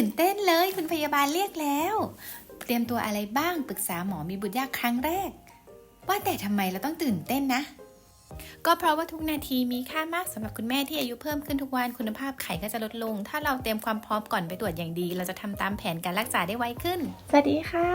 ตื่นเต้นเลยคุณพยาบาลเรียกแล้ว เตรียมตัวอะไรบ้างปรึกษาหมอมีบุตรยากครั้งแรก ว่าแต่ทำไมเราต้องตื่นเต้นนะก็เพราะว่าทุกนาทีมีค่ามากสำหรับคุณแม่ที่อายุเพิ่มขึ้นทุกวันคุณภาพไข่ก็จะลดลง ถ้าเราเตรียมความพร้อมก่อนไปตรวจอย่างดี เราจะทำตามแผนการรักษาได้ไวขึ้น สวัสดีค่ะ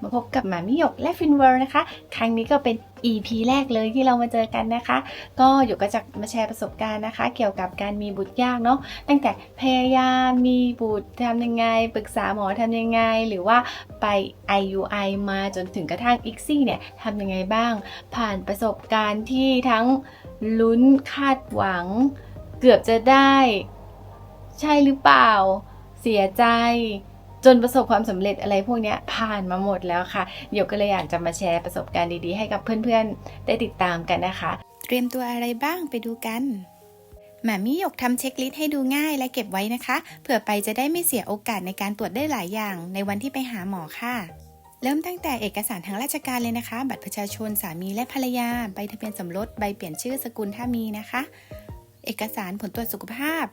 มาพบกับหมามิหยกและฟินเวิร์นะคะ ครั้งนี้ก็เป็น EP แรกเลยที่เรามาเจอกันนะคะ ก็หยกก็จะมาแชร์ประสบการณ์นะคะ เกี่ยวกับการมีบุตรยากเนาะตั้งแต่พยายามมีบุตรทำยังไง ปรึกษาหมอทำยังไง หรือว่าไป IUI มาจนถึงกระทั่ง ICSI เนี่ยทำยังไงบ้าง ผ่านประสบการณ์ที่ทั้งลุ้นคาดหวัง เกือบจะได้ ใช่หรือเปล่า เสียใจ จนประสบความสำเร็จอะไรพวกนี้ผ่านมาหมดแล้วค่ะเดี๋ยวก็เลยอยากจะมาแชร์ประสบการณ์ดีๆ ให้กับเพื่อนๆ ได้ติดตามกันนะคะ เตรียมตัวอะไรบ้างไปดูกันหมามิหยกทำเช็คลิสต์ให้ดูง่ายและเก็บไว้นะคะ เผื่อไปจะได้ไม่เสียโอกาสในการตรวจได้หลายอย่าง ในวันที่ไปหาหมอค่ะ เริ่มตั้งแต่เอกสารทางราชการเลยนะคะ บัตรประชาชนสามีและภรรยา ใบทะเบียนสมรส ใบเปลี่ยนชื่อสกุลถ้ามีนะคะ เอกสารผลตรวจสุขภาพ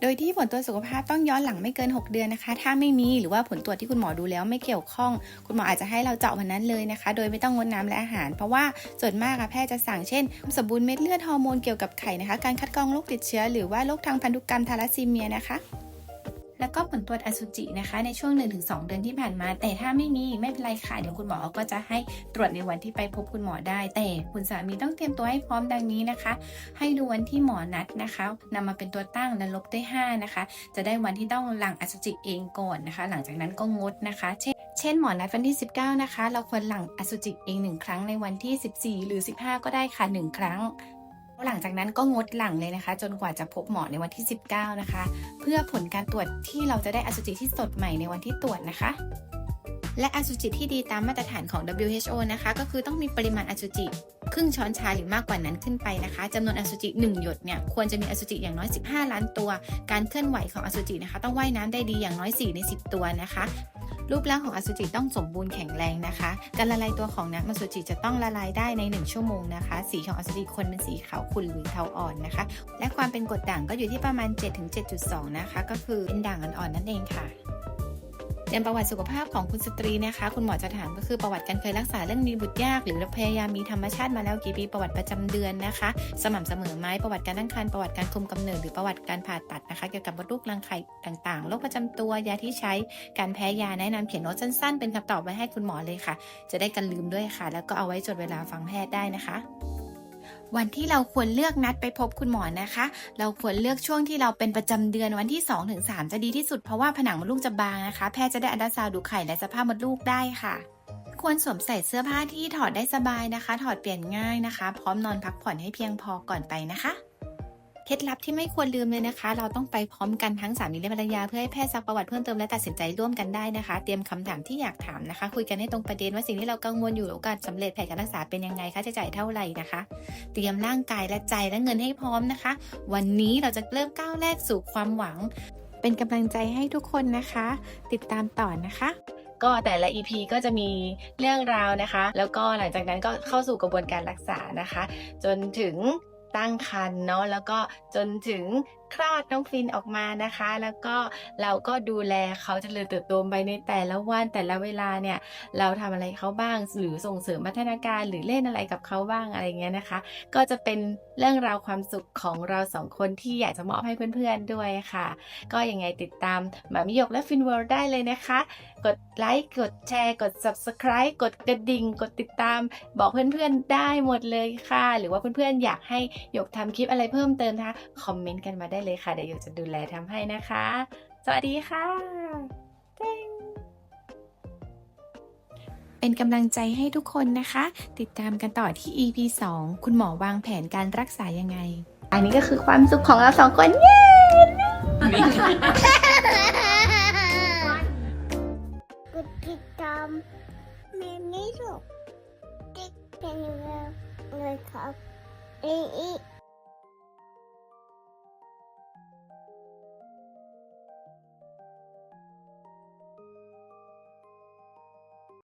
โดยที่ผลตรวจสุขภาพต้องย้อนหลังไม่เกิน 6 เดือนนะคะ ถ้าไม่มีหรือว่าผลตรวจที่คุณหมอดูแล้วไม่เกี่ยวข้อง คุณหมออาจจะให้เราเจาะวันนั้นเลยนะคะ โดยไม่ต้องงดน้ำและอาหาร เพราะว่าส่วนมากอะแพทย์จะสั่งเช่นสมบูรณ์เม็ดเลือดฮอร์โมนเกี่ยวกับไข่นะคะ การคัดกรองโรคติดเชื้อ หรือว่าโรคทางพันธุกรรมทาลัสซีเมียนะคะ แล้วก็ผลตรวจอสุจินะคะ ในช่วง 1-2 เดือนที่ผ่านมา แต่ถ้าไม่มีไม่เป็นไรค่ะ เดี๋ยวคุณหมอก็จะให้ตรวจในวันที่ไปพบคุณหมอได้ แต่คุณสามีต้องเตรียมตัวให้พร้อมดังนี้นะคะ ให้ดูวันที่หมอนัดนะคะนำมาเป็นตัวตั้งและลบด้วย 5 นะคะ จะได้วันที่ต้องหลั่งอสุจิเองก่อนนะคะ หลังจากนั้นก็งดนะคะ เช่นเช่นหมอนัดวันที่ 19 นะคะ เราควรหลั่งอสุจิเอง 1 ครั้งในวันที่ 14 หรือ 15 ก็ได้ค่ะ 1 ครั้ง หลังจากนั้นก็งดหลังเลยนะคะ จนกว่าจะพบหมอในวันที่ 19 นะคะ เพื่อผลการตรวจที่เราจะได้อสุจิที่สดใหม่ในวันที่ตรวจนะคะ และอสุจิที่ดีตามมาตรฐานของ WHO นะคะ ก็คือต้องมีปริมาณอสุจิ ครึ่งช้อนชาหรือมากกว่านั้นขึ้นไปนะคะจำนวนอสุจิ 1 หยดเนี่ยควรจะมีอสุจิอย่างน้อย 15 ล้านตัว การเคลื่อนไหวของอสุจินะคะ ต้องว่ายน้ำได้ดีอย่างน้อย 4 ใน 10 ตัวนะคะ รูปร่างของอสุจิต้องสมบูรณ์แข็งแรงนะคะ การละลายตัวของน้ำอสุจิจะต้องละลายได้ใน 1 ชั่วโมงนะคะ สีของอสุจิควรเป็นสีขาวขุ่นหรือเทาอ่อนนะคะ และความเป็นกรดด่างก็อยู่ที่ประมาณ 7-7.2 นะคะ ก็คือเป็นด่างอ่อนๆนั่นเองค่ะ เรียนประวัติสุขภาพของคุณสตรีนะคะ คุณหมอจะถามก็คือประวัติการเคยรักษาเรื่องมีบุตรยาก หรือพยายามมีธรรมชาติมาแล้วกี่ปีประวัติประจำเดือนนะคะ สม่ำเสมอไหมประวัติการตั้งครรภ์ประวัติการคุมกำเนิดหรือประวัติการผ่าตัดนะคะ เกี่ยวกับมดลูกรังไข่ต่างๆโรคประจำตัวยาที่ใช้การแพ้ยาแนะนำเขียนโน้ตสั้นๆ เป็นคำตอบไว้ให้คุณหมอเลยค่ะ จะได้กันลืมด้วยค่ะ แล้วก็เอาไว้จดเวลาฟังแพทย์ได้นะคะ วันที่เราควรเลือกนัดไปพบคุณหมอนะคะ เราควรเลือกช่วงที่เราเป็นประจำเดือนวันที่ 2-3 จะดีที่สุดเพราะว่าผนังมดลูกจะบางนะคะ แพทย์จะได้อันดาซาวด์ดูไข่และสภาพมดลูกได้ค่ะควรสวมใส่เสื้อผ้าที่ถอดได้สบายนะคะ ถอดเปลี่ยนง่ายนะคะ พร้อมนอนพักผ่อนให้เพียงพอก่อนไปนะคะ เคล็ดลับที่ไม่ควรลืมเลยนะคะ เราต้องไปพร้อมกันทั้งสามีและภรรยาเพื่อให้แพทย์ซักประวัติเพิ่มเติมและตัดสินใจร่วมกันได้นะคะ เตรียมคำถามที่อยากถามนะคะ คุยกันให้ตรงประเด็นว่าสิ่งที่เรากังวลอยู่โอกาสสำเร็จแผนการรักษาเป็นยังไงค่าใช้จ่ายเท่าไหร่นะคะ เตรียมร่างกายและใจและเงินให้พร้อมนะคะ วันนี้เราจะเริ่มก้าวแรกสู่ความหวัง เป็นกำลังใจให้ทุกคนนะคะ ติดตามต่อนะคะก็แต่ละ EP ก็จะมีเรื่องราวนะคะ แล้วก็หลังจากนั้นก็เข้าสู่กระบวนการรักษานะคะ จนถึง ตั้งครรภ์เนาะแล้วก็จนถึง คลอดน้องฟินออกมานะคะ แล้วก็เราก็ดูแลเขาจเจริญเติบโตไปในแต่ละวันแต่ละเวลาเนี่ย เราทำอะไรเขาบ้างหรือส่งเสริมพัฒนาการหรือเล่นอะไรกับเขาบ้างอะไรเงี้ยนะคะ ก็จะเป็นเรื่องราวความสุขของเราสองคนที่อยากจะมอบให้เพื่อนๆด้วยค่ะ ก็ยังไงติดตามหมามิยกและฟินเวิร์ได้เลยนะคะ กดไลค์กดแชร์ กด subscribe กดกระดิ่ง กดติดตาม บอกเพื่อนๆได้หมดเลยค่ะ หรือว่าเพื่อนๆอยากให้หยกทำคลิปอะไรเพิ่มเติมนะคะคอมเมนต์กันมาได้เลยค่ะ เดี๋ยวหยกจะดูแลทำให้นะคะ สวัสดีค่ะเต้งเป็นกำลังใจให้ทุกคนนะคะ ติดตามกันต่อที่ EP 2 คุณหมอวางแผนการรักษายังไง อันนี้ก็คือความสุขของเราสองคนเย้กดติดตามแม่ไม่ถูกติ๊กเป็นเลยครับอีอี